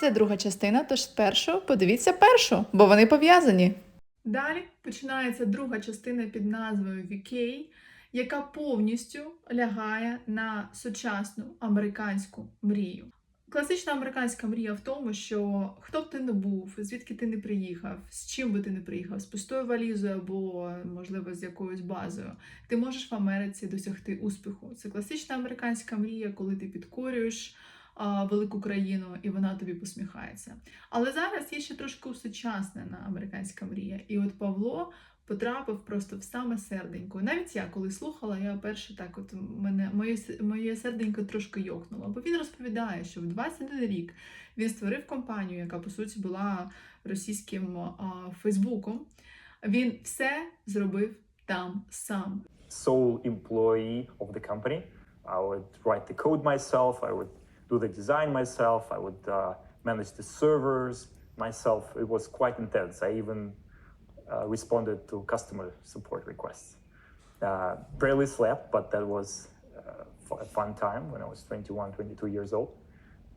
Це друга частина, тож спершу подивіться першу, бо вони пов'язані. Далі починається друга частина під назвою VK, яка повністю лягає на сучасну американську мрію. Класична американська мрія в тому, що хто б ти не був, звідки ти не приїхав, з чим би ти не приїхав, з пустою валізою або, можливо, з якоюсь базою, ти можеш в Америці досягти успіху. Це класична американська мрія, коли ти підкорюєш велику країну і вона тобі посміхається. Але зараз є ще трошки усучаснена американська мрія. І от Павло потрапив просто в саме серденько. Навіть я коли слухала, я перше так, от мене моє, моє серденько трошки йокнуло. Бо він розповідає, що в 21 рік він створив компанію, яка по суті була російським а, Фейсбуком. Він все зробив там сам. sole employee of the company. I would write the code myself. I would do the design myself. I would uh, manage the servers myself. It was quite intense. I even uh, responded to customer support requests. Uh, barely slept, but that was uh, a fun time when I was 21, 22 years old.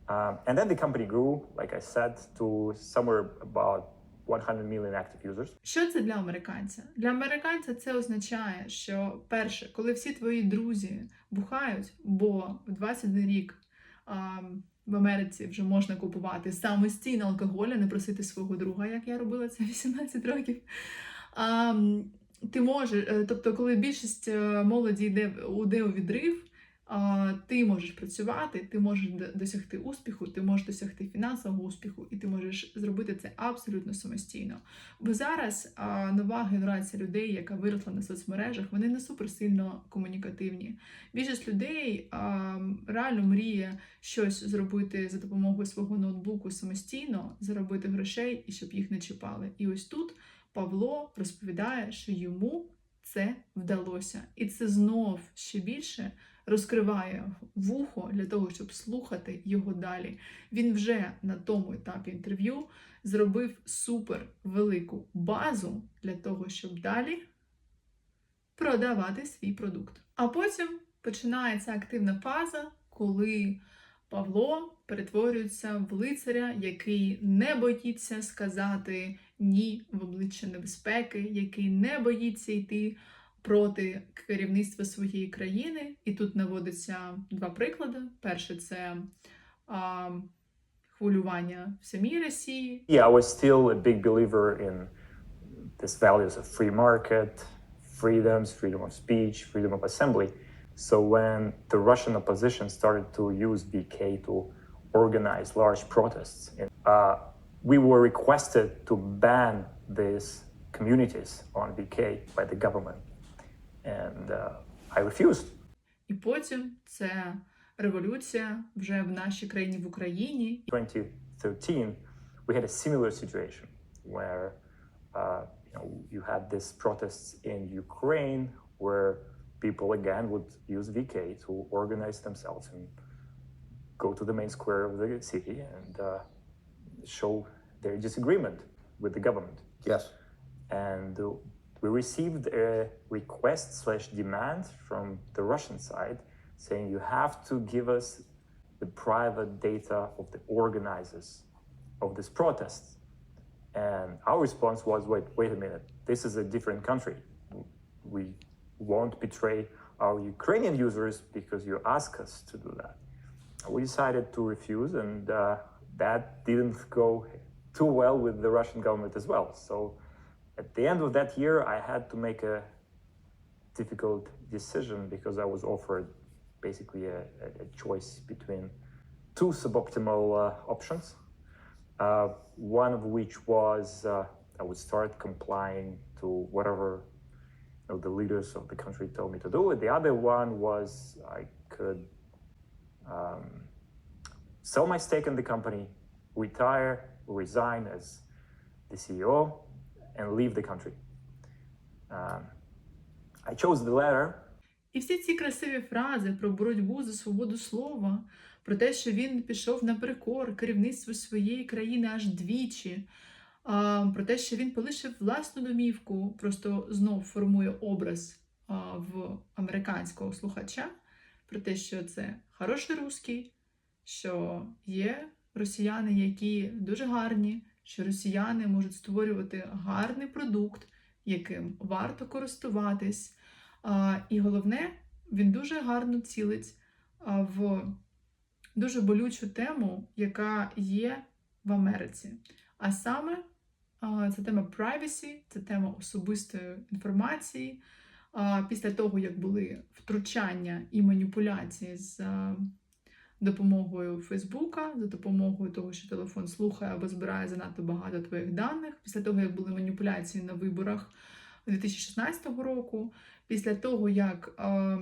Um, and then the company grew, like I said, to somewhere about 100 million active users. Що це для американця? Для американця це означає, що перше, коли всі твої друзі бухають, бо в 21 рік в Америці вже можна купувати самостійно алкоголь, а не просити свого друга, як я робила це 18 років. Ти можеш, е, тобто, коли більшість е, молоді йде, у відрив, ти можеш працювати, ти можеш досягти успіху, ти можеш досягти фінансового успіху, і ти можеш зробити це абсолютно самостійно. Бо зараз нова генерація людей, яка виросла на соцмережах, вони не суперсильно комунікативні. Більшість людей реально мріє щось зробити за допомогою свого ноутбуку самостійно, заробити грошей і щоб їх не чіпали. І ось тут Павло розповідає, що йому це вдалося, і це знов ще більше розкриває вухо для того, щоб слухати його далі. Він вже на тому етапі інтерв'ю зробив супер велику базу для того, щоб далі продавати свій продукт. А потім починається активна фаза, коли Павло перетворюється в лицаря, який не боїться сказати ні в обличчя небезпеки, який не боїться йти проти керівництва своєї країни. І тут наводиться два приклади. Перше це а, хвилювання в самій Росії, Yeah, I was still a big believer in these values of free market, freedoms, freedom of speech, freedom of assembly. So when the Russian opposition started to use VK to organize large protests, uh, we were requested to ban these communities on VK by the government, and uh, I refused. і потім це революція вже в нашій країні в Україні, 2013, we had a similar situation where uh, you know you had these protests in Ukraine where people again would use VK to organize themselves and go to the main square of the city and uh, show their disagreement with the government. Yes. And uh, we received a request slash demand from the Russian side saying you have to give us the private data of the organizers of this protest. And our response was, wait, wait a minute, this is a different country. We won't betray our Ukrainian users because you ask us to do that. We decided to refuse, and uh, that didn't go too well with the Russian government as well. So at the end of that year, I had to make a difficult decision because I was offered basically a, a- choice between two suboptimal uh, options. Uh, one of which was uh, I would start complying to whatever you know, the leaders of the country told me to do. The other one was I could um, sell my stake in the company, retire, resign as the CEO, and leave the country. Um, I chose the latter І всі ці красиві фрази про боротьбу за свободу слова, про те, що він пішов наперекор керівництву своєї країни аж двічі, про те, що він полишив власну домівку, просто знов формує образ в американського слухача, про те, що це хороший русський, що є росіяни, які дуже гарні, що росіяни можуть створювати гарний продукт, яким варто користуватись. І головне, він дуже гарно цілить в дуже болючу тему, яка є в Америці. А саме це тема privacy, це тема особистої інформації. Після того, як були втручання і маніпуляції з допомогою Фейсбука, за допомогою того, що телефон слухає або збирає занадто багато твоїх даних, після того, як були маніпуляції на виборах 2016 року, після того, як е,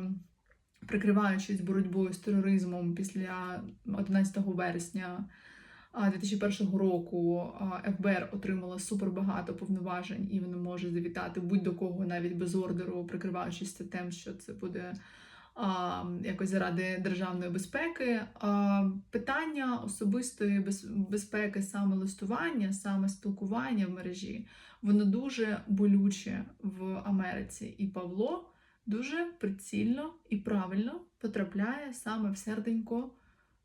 прикриваючись боротьбою з тероризмом після 11 вересня а, 2001 року ФБР отримала супербагато повноважень, і воно може завітати будь-до кого навіть без ордеру, прикриваючись тим, що це буде якось заради державної безпеки. Питання особистої безпеки, саме листування, саме спілкування в мережі, воно дуже болюче в Америці. І Павло дуже прицільно і правильно потрапляє саме в серденько,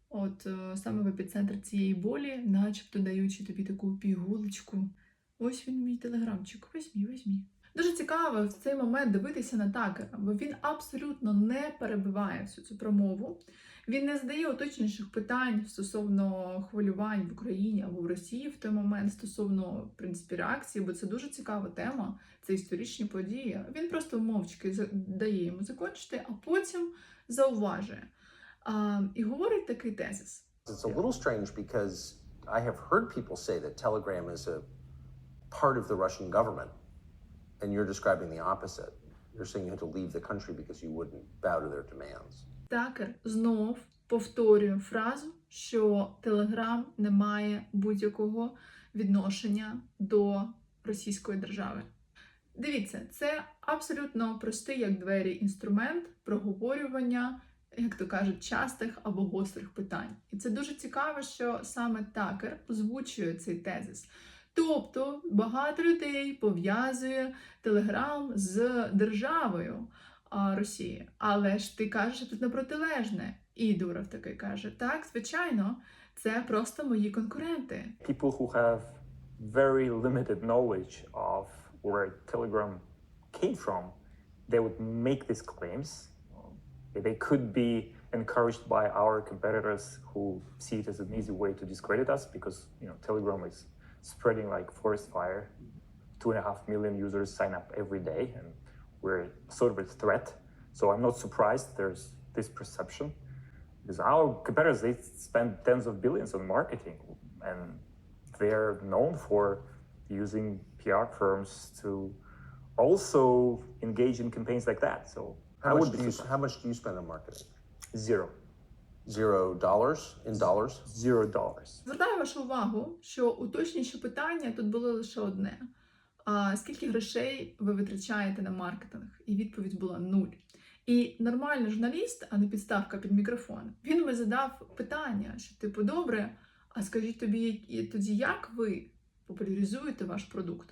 от е, саме в епіцентр цієї болі, начебто даючи тобі таку пігулочку. Ось він мій телеграмчик. Візьмі, візьмі. Дуже цікаво в цей момент дивитися на такера, бо він абсолютно не перебиває всю цю промову. Він не задає уточніших питань стосовно хвилювань в Україні або в Росії в той момент стосовно в принципі реакції, бо це дуже цікава тема, це історичні події. Він просто мовчки дає йому закончити, а потім зауважує. А, і говорить такий тезис. It's a little strange because I have heard people say that Telegram is a part of the Russian government, and you're describing the opposite. You're saying you had to leave the country because you wouldn't bow to their demands. Такер знов повторює фразу, що Телеграм не має будь-якого відношення до російської держави. Дивіться, це абсолютно простий як двері інструмент проговорювання, як то кажуть, частих або гострих питань. І це дуже цікаво, що саме Такер озвучує цей тезис. Тобто багато людей пов'язує Телеграм з державою а, Росії. Але ж ти кажеш що тут на протилежне. І Дуров такий каже: так, звичайно, це просто мої конкуренти. people who have very limited knowledge of where Telegram came from, they would make these claims. They could be encouraged by our competitors who see it as an easy way to discredit us because you know Telegram is spreading like forest fire. Two and a half million users sign up every day, and we're sort of a threat. So I'm not surprised there's this perception because our competitors they spend tens of billions on marketing and they're known for using PR firms to also engage in campaigns like that. So I much, would do you, how much do you spend on marketing? zero, Zero dollars in dollars? zero dollars. Звертаю вашу увагу, що уточнююче питання тут було лише одне: а скільки грошей ви витрачаєте на маркетинг? І відповідь була нуль. І нормальний журналіст, а не підставка під мікрофон, він би задав питання, що типу, добре, а скажіть тобі, тоді як ви популяризуєте ваш продукт?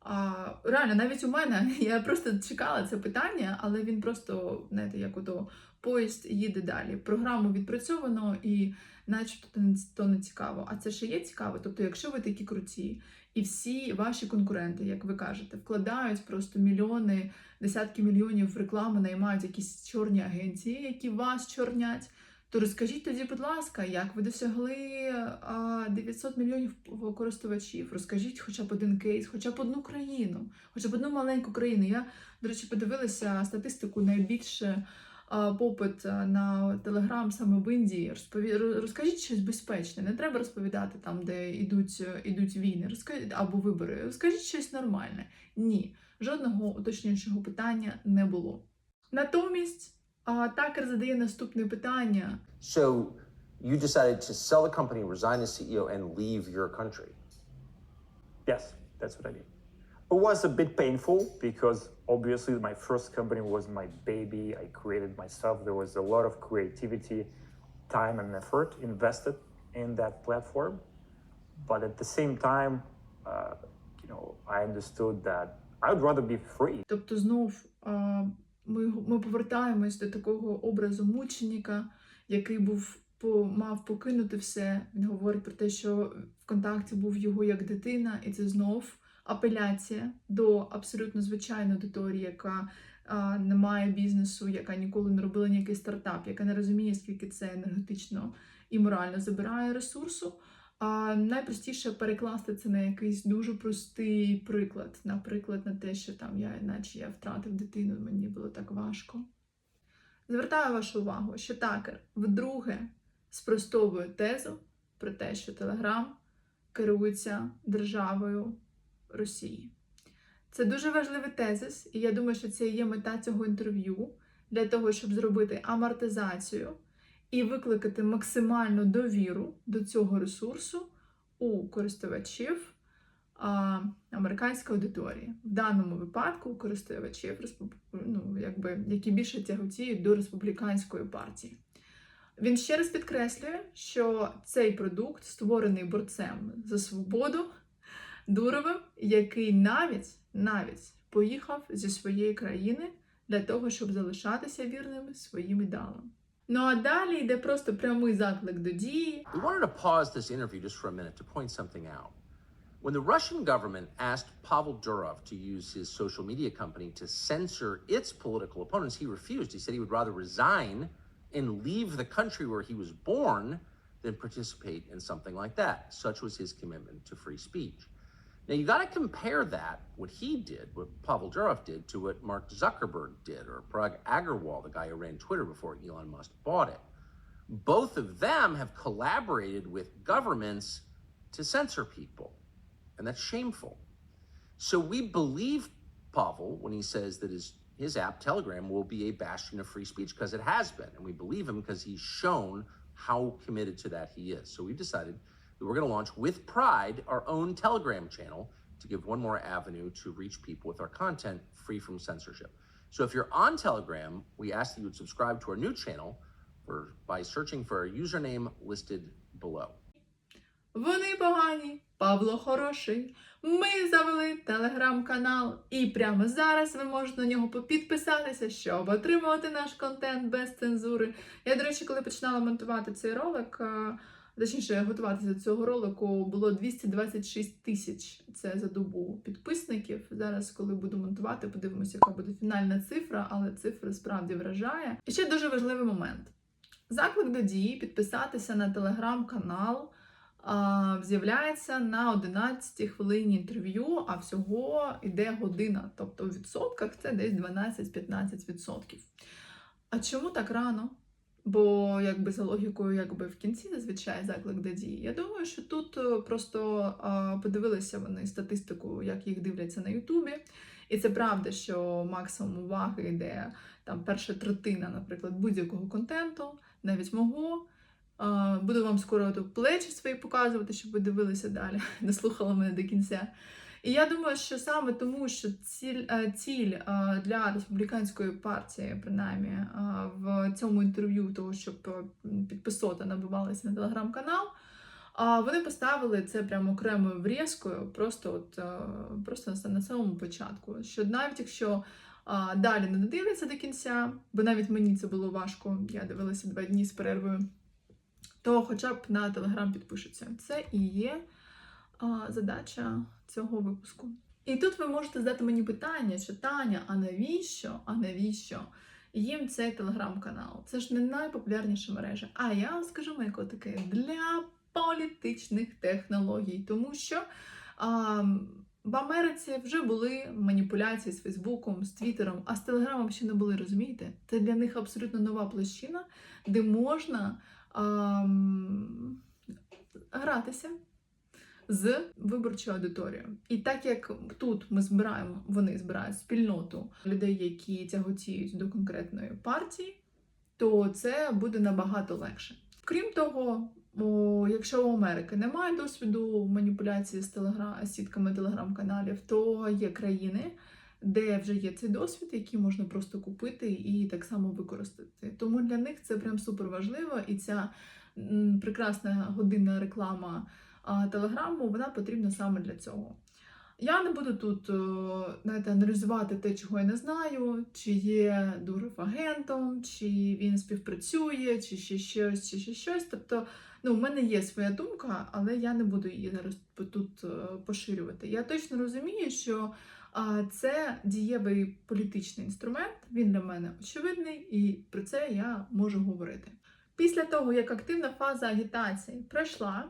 А, реально, навіть у мене я просто чекала це питання, але він просто, знаєте, як ото поїзд їде далі. Програму відпрацьовано і начебто то не, то не цікаво. А це ще є цікаво. Тобто, якщо ви такі круті, і всі ваші конкуренти, як ви кажете, вкладають просто мільйони, десятки мільйонів в рекламу, наймають якісь чорні агенції, які вас чорнять. То розкажіть тоді, будь ласка, як ви досягли 900 мільйонів користувачів? Розкажіть хоча б один кейс, хоча б одну країну, хоча б одну маленьку країну. Я, до речі, подивилася статистику найбільше попит на Телеграм саме в Індії. Розпові... Розкажіть щось безпечне. Не треба розповідати там, де йдуть, йдуть війни, розкажіть або вибори. Розкажіть щось нормальне. Ні, жодного уточнюючого питання не було. Натомість а, Такер задає наступне питання. So you decided to sell the company, resign as CEO, and leave your country. Yes, that's what I did. It was a bit painful because obviously my first company was my baby. I created myself. There was a lot of creativity, time, and effort invested in that platform. But at the same time, uh, you know, I understood that I would rather be free. Тобто, знов а, ми, ми повертаємось до такого образу мученика, який був по, мав покинути все. Він говорить про те, що ВКонтакті був його як дитина, і це знов апеляція до абсолютно звичайної аудиторії, яка а, не має бізнесу, яка ніколи не робила ніякий стартап, яка не розуміє, скільки це енергетично і морально забирає ресурсу. Найпростіше перекласти це на якийсь дуже простий приклад. Наприклад, на те, що там я, наче я втратив дитину, мені було так важко. Звертаю вашу увагу, що такер вдруге спростовує тезу про те, що Телеграм керується державою Росії. Це дуже важливий тезис, і я думаю, що це є мета цього інтерв'ю для того, щоб зробити амортизацію і викликати максимальну довіру до цього ресурсу у користувачів а, американської аудиторії. В даному випадку у користувачів, ну, якби, які більше тяготіють до республіканської партії. Він ще раз підкреслює, що цей продукт створений борцем за свободу, Дуровим, який навіть, навіть поїхав зі своєї країни для того, щоб залишатися вірними своїм ідеалам. Ну а далі йде просто прямий заклик до дії. We wanted to pause this interview just for a minute to point something out. When the Russian government asked Pavel Durov to use his social media company to censor its political opponents, he refused. He said he would rather resign and leave the country where he was born than participate in something like that. Such was his commitment to free speech. Now you got to compare that, what he did, what Pavel Durov did, to what Mark Zuckerberg did, or Parag Agarwal, the guy who ran Twitter before Elon Musk bought it. Both of them have collaborated with governments to censor people, and that's shameful. So we believe Pavel when he says that his his app Telegram will be a bastion of free speech because it has been, and we believe him because he's shown how committed to that he is. So we've decided that we're going to launch with pride our own Telegram channel to give one more avenue to reach people with our content free from censorship. So if you're on Telegram, we ask that you would subscribe to our new channel for, by searching for our username listed below. Вони погані, Павло хороший. Ми завели телеграм-канал, і прямо зараз ви можете на нього підписатися, щоб отримувати наш контент без цензури. Я, до речі, коли починала монтувати цей ролик, е, точніше, готуватися до цього ролику, було 226 тисяч. Це за добу підписників. Зараз, коли буду монтувати, подивимося, яка буде фінальна цифра, але цифра справді вражає. І ще дуже важливий момент. Заклик до дії підписатися на телеграм-канал з'являється на 11 хвилині інтерв'ю, а всього йде година. Тобто в відсотках це десь 12-15 відсотків. А чому так рано? Бо якби за логікою, якби в кінці зазвичай заклик до дії. Я думаю, що тут е, просто а, подивилися вони статистику, як їх дивляться на Ютубі. І це правда, що максимум уваги йде там перша третина, наприклад, будь-якого контенту, навіть мого. А, Буду вам скоро тут плечі свої показувати, щоб ви дивилися далі, не слухали мене до кінця. І я думаю, що саме тому, що ціль, е, ціль е, для республіканської партії, принаймні, е, в цьому інтерв'ю, того, щоб підписота набивалися на телеграм-канал, вони поставили це прямо окремою врізкою, просто от просто на, самому початку. Що навіть якщо далі не додивляться до кінця, бо навіть мені це було важко, я дивилася два дні з перервою, то хоча б на телеграм підпишуться. Це і є задача цього випуску. І тут ви можете задати мені питання, що Таня, а навіщо? А навіщо? Їм цей телеграм-канал. Це ж не найпопулярніша мережа. А я вам скажу, моє котики, для політичних технологій, тому що а, в Америці вже були маніпуляції з Фейсбуком, з Твіттером, а з Телеграмом ще не були, розумієте? Це для них абсолютно нова площина, де можна ам, гратися з виборчою аудиторією. І так як тут ми збираємо, вони збирають спільноту людей, які тяготіють до конкретної партії, то це буде набагато легше. Крім того, о, якщо у Америки немає досвіду маніпуляції з телегра... сітками телеграм-каналів, то є країни, де вже є цей досвід, який можна просто купити і так само використати. Тому для них це прям супер важливо, і ця м, прекрасна годинна реклама телеграму вона потрібна саме для цього. Я не буду тут е, знаєте, аналізувати те, чого я не знаю, чи є Дуров агентом, чи він співпрацює, чи ще щось, чи ще щось. Тобто, ну, в мене є своя думка, але я не буду її зараз тут е, поширювати. Я точно розумію, що це дієвий політичний інструмент. Він для мене очевидний, і про це я можу говорити. Після того, як активна фаза агітації пройшла,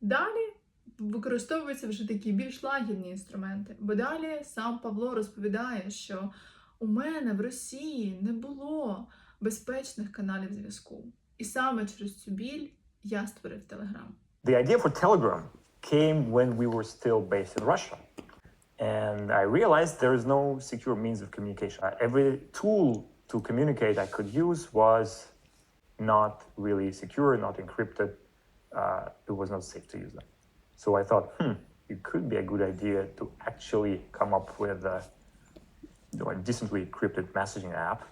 далі використовуються вже такі більш лагідні інструменти. Бо далі сам Павло розповідає, що у мене в Росії не було безпечних каналів зв'язку. І саме через цю біль я створив Телеграм. The idea for Telegram came when we were still based in Russia. And I realized there is no secure means of communication. Uh, Every tool to communicate I could use was not really secure, not encrypted. Uh, it was not safe to use them. So I thought, hmm, it could be a good idea to actually come up with a, a decently encrypted messaging app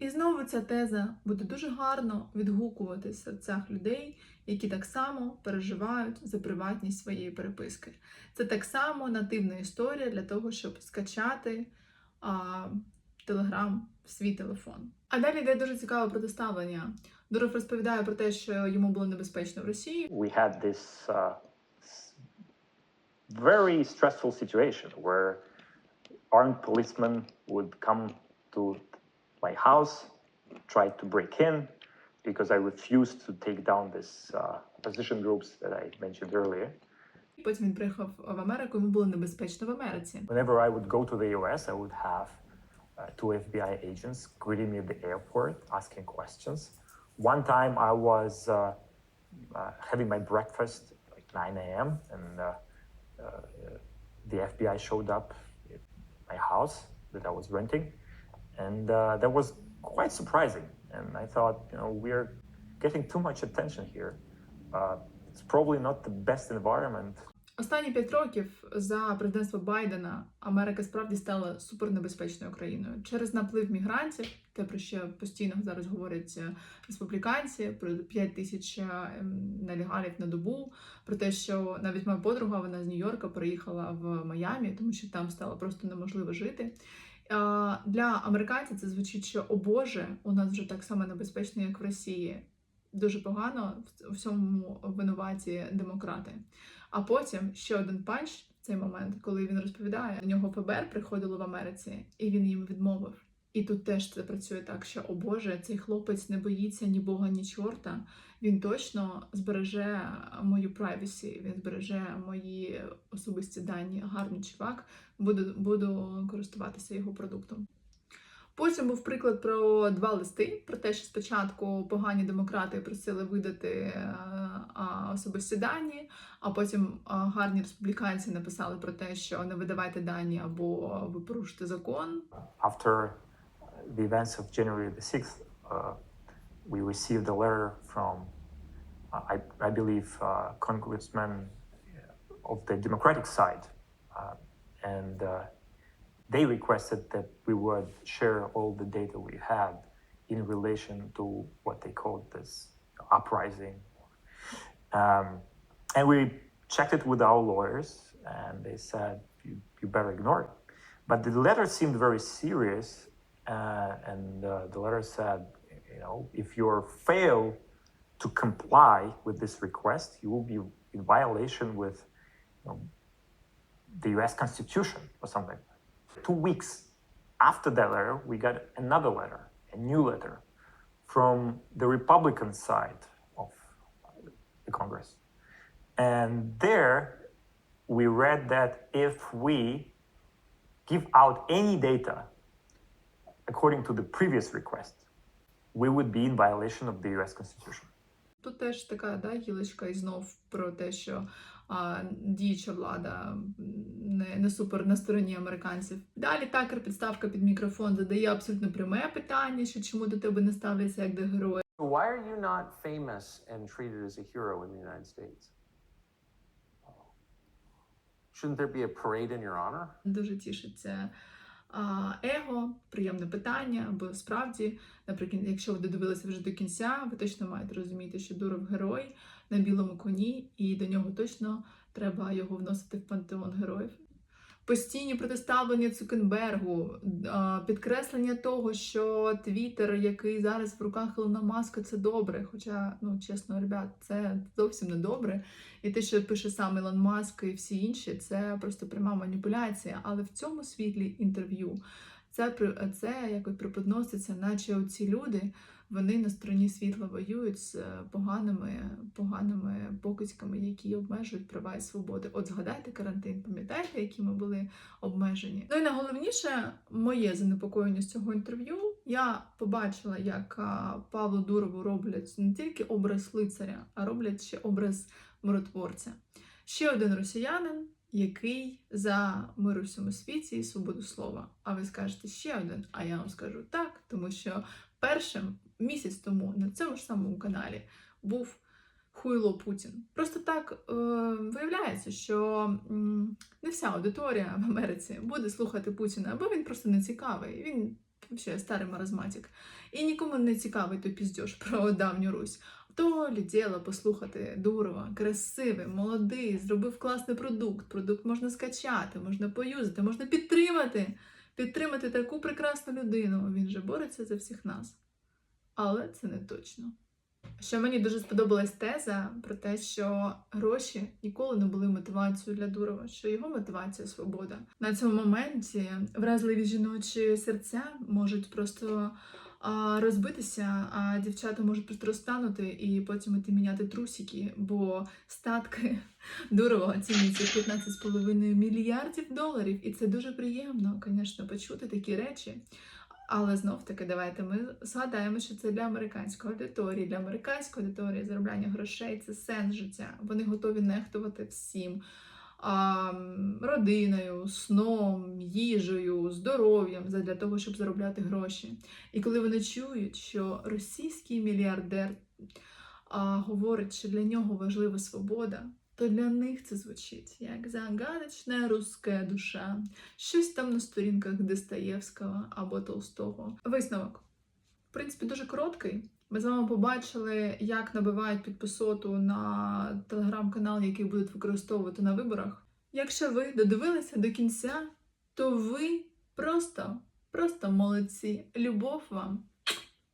І знову ця теза буде дуже гарно відгукувати в серцях людей, які так само переживають за приватність своєї переписки. Це так само нативна історія для того, щоб скачати Телеграм в свій телефон. А далі йде дуже цікаве протиставлення. Дуров розповідає про те, що йому було небезпечно в Росії. we had this uh, s- very stressful situation where armed policemen would come to my house, try to break in, because I refused to take down these uh, opposition groups that I mentioned earlier. Потім він приїхав в Америку, йому було небезпечно в Америці. Whenever I would go to the US, I would have uh, two FBI agents greeting me at the airport, asking questions. One time I was uh, uh, having my breakfast like 9 a.m. and uh, uh, the FBI showed up at my house that I was renting, and uh, that was quite surprising. And I thought, you know, we're getting too much attention here. Uh, it's probably not the best environment Останні п'ять років за президентства Байдена Америка справді стала супернебезпечною країною через наплив мігрантів, те про що постійно зараз говорять е, республіканці, про 5 тисяч е, нелегалів на добу, про те, що навіть моя подруга вона з Нью-Йорка переїхала в Майамі, тому що там стало просто неможливо жити. Для американців це звучить, що о Боже, у нас вже так само небезпечно, як в Росії. Дуже погано в всьому винуваті демократи. А потім ще один панч в цей момент, коли він розповідає, до нього ФБР приходило в Америці, і він їм відмовив. І тут теж це працює так, що о Боже, цей хлопець не боїться ні Бога, ні чорта. Він точно збереже мою privacy, він збереже мої особисті дані. Гарний чувак, буду, буду користуватися його продуктом. Потім був приклад про два листи: про те, що спочатку погані демократи просили видати е, особисті дані, а потім гарні республіканці написали про те, що не видавайте дані або ви порушите закон. after the events of January the 6th, uh, we received a letter from, uh, I, I believe, uh, congressmen of the Democratic side. Uh, and uh, they requested that we would share all the data we had in relation to what they called this uprising. Um, and we checked it with our lawyers, and they said, you, you better ignore it. But the letter seemed very serious, uh, and uh, the letter said, you know, if you fail to comply with this request, you will be in violation with you know, the U.S. Constitution or something. Two weeks after that letter, we got another letter, a new letter, from the Republican side of the Congress, and there we read that if we give out any data according to the previous request, we would be in violation of the US Constitution. Тут теж така да, гілочка і знов про те, що а, діюча влада не, не супер на стороні американців. Далі такер підставка під мікрофон задає абсолютно пряме питання, що чому до тебе не ставляться як до героя. Why are you not famous and treated as a hero in the United States? Shouldn't there be a parade in your honor? Дуже тішиться его, приємне питання, бо справді, наприклад, якщо ви додивилися вже до кінця, ви точно маєте розуміти, що Дуров герой на білому коні, і до нього точно треба його вносити в пантеон героїв. постійні протиставлення Цукенбергу, підкреслення того, що Твіттер, який зараз в руках Ілона Маска, це добре. Хоча, ну чесно, ребят, це зовсім не добре. І те, що пише сам Ілон Маск і всі інші, це просто пряма маніпуляція. Але в цьому світлі інтерв'ю це це якось преподноситься, наче оці люди вони на стороні світла воюють з е, поганими, поганими покидьками, які обмежують права і свободи. От згадайте карантин, пам'ятаєте, які ми були обмежені? Ну і найголовніше моє занепокоєння з цього інтерв'ю. Я побачила, як а, Павлу Дурову роблять не тільки образ лицаря, а роблять ще образ миротворця. Ще один росіянин, який за мир у всьому світі і свободу слова. А ви скажете ще один? А я вам скажу так, тому що першим місяць тому на цьому ж самому каналі був Хуйло Путін. Просто так е, виявляється, що не вся аудиторія в Америці буде слухати Путіна, бо він просто не цікавий. Він ще старий маразматик. І нікому не цікавий той піздьош про давню Русь. То ліділо послухати Дурова, красивий, молодий, зробив класний продукт. Продукт можна скачати, можна поюзати, можна підтримати. Підтримати таку прекрасну людину. Він же бореться за всіх нас. Але це не точно. Що мені дуже сподобалась теза про те, що гроші ніколи не були мотивацією для Дурова, що його мотивація свобода. На цьому моменті вразливі жіночі серця можуть просто а, розбитися, а дівчата можуть просто розтанути і потім іти міняти трусики, бо статки Дурова оцінюються 15,5 мільярдів доларів. І це дуже приємно, звісно, почути такі речі. Але знов таки, давайте ми згадаємо, що це для американської аудиторії. Для американської аудиторії заробляння грошей це сенс життя. Вони готові нехтувати всім. А, родиною, сном, їжею, здоров'ям для того, щоб заробляти гроші. І коли вони чують, що російський мільярдер а, говорить, що для нього важлива свобода, то для них це звучить як загадочна руська душа, щось там на сторінках Достоєвського або Толстого. Висновок. В принципі, дуже короткий. Ми з вами побачили, як набивають підписоту на телеграм-канал, який будуть використовувати на виборах. Якщо ви додивилися до кінця, то ви просто, просто молодці. Любов вам,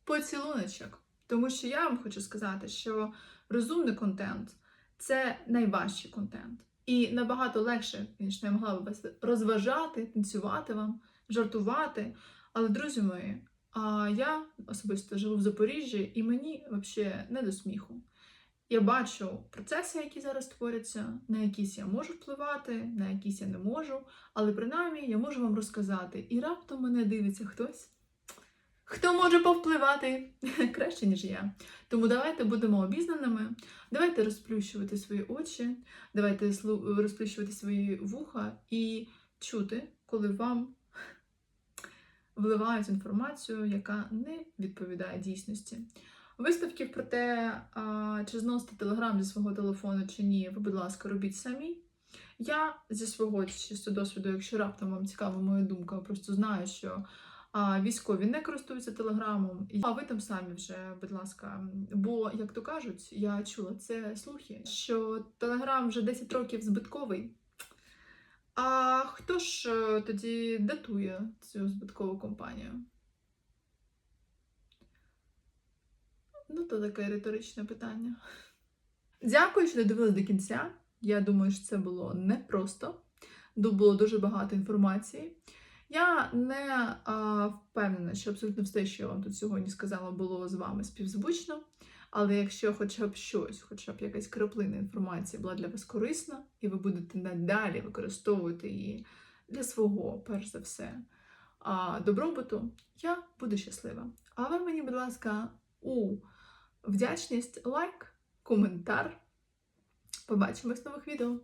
поцілуночок. Тому що я вам хочу сказати, що розумний контент це найважчий контент. І набагато легше, звісно, я могла б вас розважати, танцювати вам, жартувати. Але, друзі мої, а я особисто живу в Запоріжжі, і мені взагалі не до сміху. Я бачу процеси, які зараз творяться, на якісь я можу впливати, на якісь я не можу, але принаймні я можу вам розказати. І раптом мене дивиться хтось, хто може повпливати краще, ніж я. Тому давайте будемо обізнаними, давайте розплющувати свої очі, давайте розплющувати свої вуха і чути, коли вам вливають інформацію, яка не відповідає дійсності. Виставків про те, чи зносити телеграм зі свого телефону чи ні, ви, будь ласка, робіть самі. Я зі свого чисто досвіду, якщо раптом вам цікава моя думка, просто знаю, що військові не користуються телеграмом. А ви там самі вже, будь ласка. Бо, як то кажуть, я чула це слухи, що телеграм вже 10 років збитковий. А хто ж е, тоді датує цю збиткову компанію? Ну, то таке риторичне питання. Дякую, що додивились до кінця. Я думаю, що це було непросто. Було дуже багато інформації. Я не а, впевнена, що абсолютно все, що я вам тут сьогодні сказала, було з вами співзвучно. Але якщо хоча б щось, хоча б якась краплина інформації була для вас корисна, і ви будете надалі використовувати її для свого, перш за все, а, добробуту, я буду щаслива. А ви мені, будь ласка, у вдячність лайк, коментар. Побачимось в нових відео.